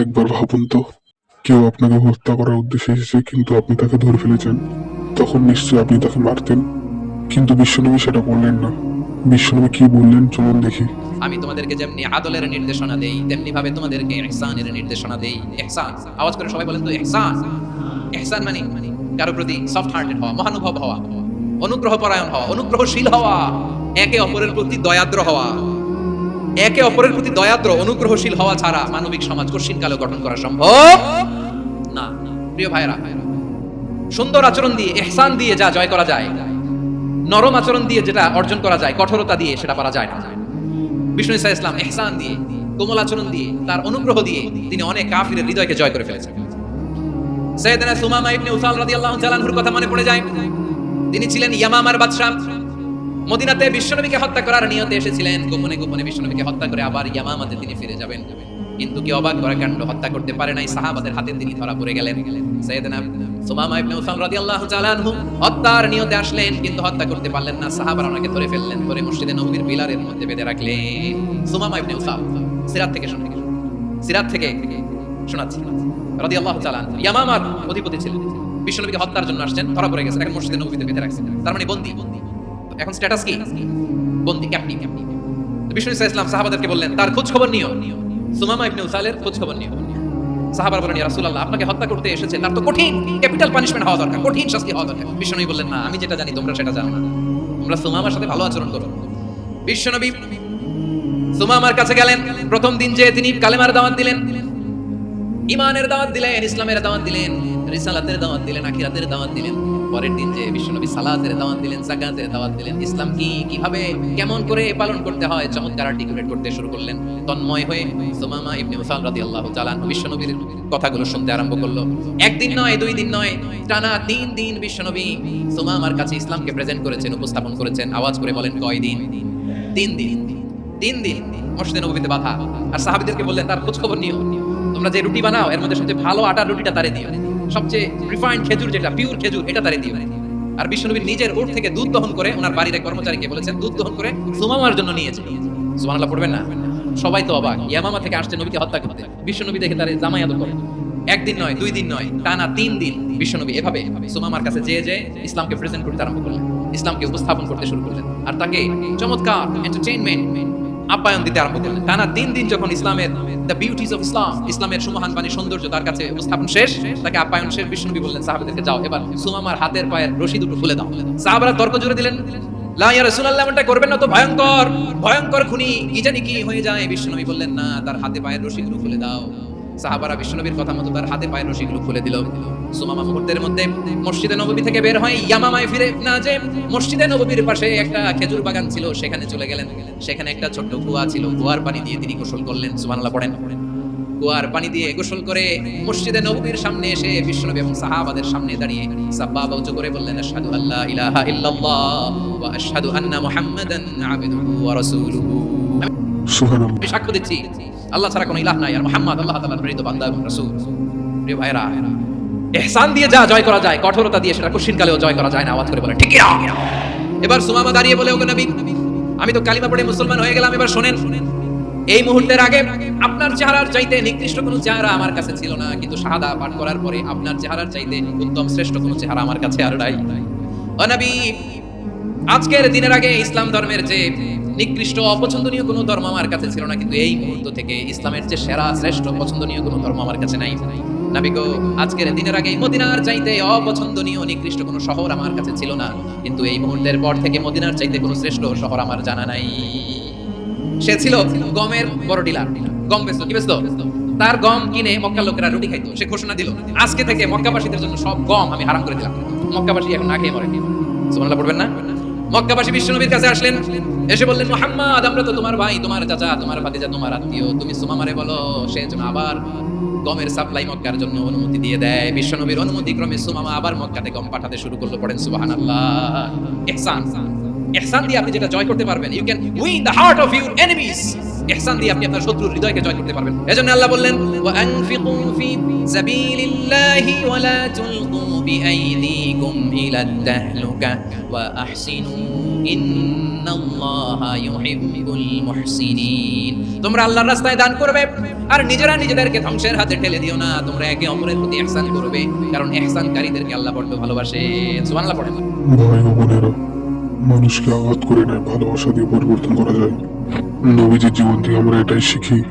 একবার ভাবুন তো, কেউ আপনাকে হত্যা করার উদ্দেশ্যে এসেছে, কিন্তু আপনি তাকে ধরে ফেলেছেন। তখন নিশ্চয়ই আপনি তাকে মারতেন। কিন্তু বিশ্বনবী সেটা করলেন না। বিশ্বনবী কি বললেন, চলুন দেখি। আমি তোমাদেরকে যেমনি আদলের নির্দেশনা দেই তেমনি ভাবে তোমাদেরকে ইহসানের নির্দেশনা দেই। ইহসান আওয়াজ করে সবাই বলেন তো ইহসান ইহসান মানে? কারও প্রতি সফট হার্টেড হওয়া, মহানুভব হওয়া। অনুগ্রহ পরায়ণ হওয়া, অনুগ্রহশীল হওয়া। একে অপরের প্রতি দয়াদ্র হওয়া। একে অপরের প্রতি দয়াদ্র, অনুগ্রহশীল হওয়া ছাড়া মানবিক সমাজ কঠিন কালে গঠন করা সম্ভব না। প্রিয় ভাইরা সুন্দর আচরণ দিয়ে, এহসান দিয়ে যা জয় করা যায়, নরম আচরণ দিয়ে যেটা অর্জন করা যায়, কঠোরতা দিয়ে সেটা পারা যায় না। বিষ্ণু ইসা ইসলাম এহসান দিয়ে, কোমল আচরণ দিয়ে, তার অনুগ্রহ দিয়ে তিনি অনেক কাফিরের হৃদয়কে জয় করে ফেলেছেন। সৈয়দনা সুমামা ইবনে উসাল রাদিয়াল্লাহু তাআলা আনহুর কথা মনে পড়ে যায়। তিনি ছিলেন ইয়ামামার বাদশা মদিনাতে বিশ্বনবীকে হত্যা করার নিয়তে এসেছিলেন। গোপনে গোপনে বিশ্বনবীকে হত্যা করে আবার ইয়ামামাতে তিনি ফিরে যাবেন। কিন্তু কি অবাক করা কাণ্ড হত্যা করতে পারে নাই সাহাবাদের হাতে তিনি ধরা পড়ে গেলেন। সৈয়দনা সুমামা ইবনে রাদিয়াল্লাহু তাআলা আনহু হত্যার নিয়তে আসলেন, কিন্তু হত্যা করতে পারলেন না। সাহাবারা ওনাকে ধরে ফেললেন, ধরে মসজিদে নববীর পিলারের মধ্যে বেঁধে রাখলেন। সুমামা ইবনে উসাল সিরাত থেকে সিরাত থেকে শোনাচ্ছি। রাদিয়াল্লাহু তাআলা ইয়ামামার অধিপতি ছিলেন। বিশ্বনবীকে হত্যার জন্য আসছেন, ধরা পড়ে গেছেন এখন মসজিদে নববীতে বেঁধে রাখছেন। তার মানে বন্দী। এখন স্ট্যাটাস কি? বন্দী ক্যাপ্টিভ তো বিষ্ণু ইসা ইসলাম সাহাবাদেরকে বললেন, তার খোঁজ খবর নিও। সুমামা ইবনে উসালের খোঁজ খবর নিও। সাহাবার বলেন রাসূলুল্লাহ, আপনাকে হত্যা করতে এসেছে। তার তো কঠিন। ক্যাপিটাল পানিশমেন্ট হওয়া দরকার, কঠিন শাস্তি হওয়া দরকার। বিশ্বনবী বললেন, না, আমি যেটা জানি, তোমরা সেটা জানো না। তোমরা সুমামার সাথে ভালো আচরণ করো। বিশ্বনবী সুমামার কাছে গেলেন। প্রথম দিন যে তিনি কালেমার দাওয়াত দিলেন ইমানের দাওয়াত দিলেন, ইসলামের দাওয়াত দিলেন, রিসালাতের দাওয়াত দিলেন, আখিরাতের দাওয়াত দিলেন, পরের দিন যে বিশ্বনবী সালাতের দাওয়াত দিলেন, জাকাতের দাওয়াত দিলেন, ইসলাম কি, কীভাবে, কেমন করে পালন করতে হয়, চমৎকার আর্টিকুলেট করতে শুরু করলেন, তন্ময় হয়ে সুমামা ইবনে মুসাল রাদিয়াল্লাহু তাআলা বিশ্বনবীর কথাগুলো শুনতে আরম্ভ করল। একদিন নয়, দুই দিন নয়, টানা তিন দিন বিশ্বনবী সুমামার কাছে ইসলামকে প্রেজেন্ট করেছেন, উপস্থাপন করেছেন, আওয়াজ করে বলেন, কয় দিন? তিন দিন। তিন দিন। মসজিদে নবীতে বাধা। আর সাহাবিদেরকে বললেন, তার খোঁজ খবর নিও। তোমরা যে রুটি বানাও, এর মধ্যে সবচেয়ে ভালো আটার রুটিটা তারে দিও সবচেয়ে রিফাইন্ড খেজুর যেটা পিওর খেজুর, এটা তারে দিও আর বিশ্বনবীর নিজের ওট থেকে দুধ দহন করে ওনার বাড়ির এক কর্মচারীকে বলেছেন, দুধ দহন করে সুমামার জন্য নিয়েছে সুবহানাল্লাহ, পড়বেন না? সবাই তো অবাক। ইয়ামামা থেকে আসছে নবীকে হত্যা করতে। বিশ্বনবী দেখে তারে জামাই আদর করে। একদিন নয়, দুই দিন নয়, টানা তিন দিন বিশ্বনবী এভাবে সুমামার কাছে যেয়ে যে ইসলামকে প্রেজেন্ট করতে আরম্ভ করলেন। ইসলামকে উপস্থাপন করতে শুরু করলেন। আর তাকে চমৎকার এন্টারটেইনমেন্ট আপ্যায়ন দিতে আরম্ভ করলেন। টানা তিন দিন যখন ইসলামের দ্য বিউটিজ অফ ইসলাম ইসলামের সুমহান বাণী সৌন্দর্য তার কাছে উপস্থাপন শেষ, তাকে আপ্যায়ন শেষ বিষ্ণুবী বললেন, সাহাবাদেরকে যাও, এবার সুমামার হাতের পায়ের রশি দুটো খুলে দাও। সাহাবারা তর্ক জুড়ে দিলেন, লা করবেন না তো ভয়ঙ্কর ভয়ঙ্কর খুনি, কি জানি কি হয়ে যায়। বিষ্ণু বললেন, না, তার হাতে পায়ের রশি দুটো খুলে দাও। সাহাবারা বিষ্ণুনবীর কথা মতো তার হাতে পায়ের রশিগুলো খুলে দিল। সুমামা মুহূর্তের মধ্যে মসজিদে নববী থেকে বের হয় ইয়ামামায় ফিরে না যে মসজিদে নববীর পাশে একটা খেজুর বাগান ছিল সেখানে চলে গেলেন। সেখানে একটা ছোট্ট কুয়া ছিল কুয়ার পানি দিয়ে তিনি গোসল করলেন সুবহানাল্লাহ পড়েন। কুয়ার পানি দিয়ে গোসল করে মসজিদে নববীর সামনে এসে বিশ্বনবী এবং সাহাবাদের সামনে দাঁড়িয়ে সাব্বাবা উঁচু করে বললেন আশহাদু আল্লা ইলাহা ইল্লাল্লাহ ওয়া আশহাদু আন্না মুহাম্মাদান আবদুহু ওয়া রাসূলুহু। সুবহানাল্লাহ। আমি সাক্ষ্য দিচ্ছি আল্লাহ ছাড়া কোনো ইলাহ নাই। আর মুহাম্মদ আল্লাহ তাআলার প্রেরিত বান্দা এবং রাসূল। প্রিয় ভাইরা ইহসান দিয়ে যা জয় করা যায়, কঠোরতা দিয়ে সেটা কঠিন কালেও জয় করা যায় না, আওয়াজ করে বলে, ঠিক এবার সুমামা দাঁড়িয়ে বলে, ওগো নবী, আমি তো কালিমা পড়ে মুসলমান হয়ে গেলাম, এবার শোনেন, এই মুহূর্তের আগে আপনার চেহারার চাইতে নিকৃষ্ট কোনো চেহারা আমার কাছে ছিল না, কিন্তু শাহাদা পাঠ করার পরে আপনার চেহারার চাইতে উত্তম শ্রেষ্ঠ কোনো চেহারা আমার কাছে আর নাই। ও নবী, আজকের দিনের আগে ইসলাম ধর্মের যে নিকৃষ্ট অপছন্দনীয় কোনো ধর্ম আমার কাছে ছিল না, কিন্তু এই মুহূর্ত থেকে ইসলামের যে সেরা, শ্রেষ্ঠ, পছন্দনীয় কোনো ধর্ম আমার কাছে নাই। আজকের দিনের আগে মদিনার চাইতে অপছন্দনীয়, নিকৃষ্ট কোনো শহর আমার কাছে ছিল না, কিন্তু এই মুহূর্তের পর থেকে মদিনার চাইতে কোনো শ্রেষ্ঠ শহর আমার জানা নাই। সে ছিল গমের বড় ডিলার। গম বেচতো, কি তার গম কিনে মক্কার লোকেরা রুটি খাইতো, সে ঘোষণা দিল, আজকে থেকে মক্কাবাসীদের জন্য সব গম আমি হারাম করে দিলাম। মক্কাবাসী এখন না খেয়ে মরে সুবহানাল্লাহ, পড়বেন না? মক্কাবাসী বিশ্বনবীর কাছে আসলেন। এসে বললেন, মোহাম্মদ, আমরা তো তোমার ভাই, তোমার চাচা, তোমার ভাতিজা, তোমার আত্মীয়। তুমি সুমামারে বলো, সে যেন আবার গমের সাপ্লাই মক্কার জন্য অনুমতি দিয়ে দেয়। বিশ্বনবীর অনুমতি ক্রমে সুমামা আবার মক্কাতে গম পাঠাতে শুরু করল পড়েন, সুবহানাল্লাহ। ইহসান ইহসান দিয়ে আপনি যেটা জয় করতে পারবেন you can win the heart of your enemies ইহসান দিয়ে আপনি আপনার শত্রুর হৃদয়কে জয় করতে পারবেন। এজন্য আল্লাহ বললেন ওয়া আনফিকু ফি সাবিলিল্লাহি ওয়া লা তুলকু বিআইদিকুম ইলা তাহলুকা ওয়া আহসিনু ইন্নাল্লাহা ইউহিব্বুল মুহসিনিন. তোমরা আল্লাহর রাস্তায় দান করবে, আর নিজেরা নিজেদেরকে ধ্বংসের হাতে ঠেলে দিও না, তোমরা একে অপরের প্রতি ইহসান করবে, কারণ ইহসানকারীদেরকে আল্লাহ বড্ড ভালোবাসে। সুবহানাল্লাহ, পড়েন। ভাই বোনেরা মানুষকে আঘাত করে নেয়, ভালোবাসা দিয়ে পরিবর্তন করা যায়। নবীজির জীবন থেকে আমরা এটাই শিখি।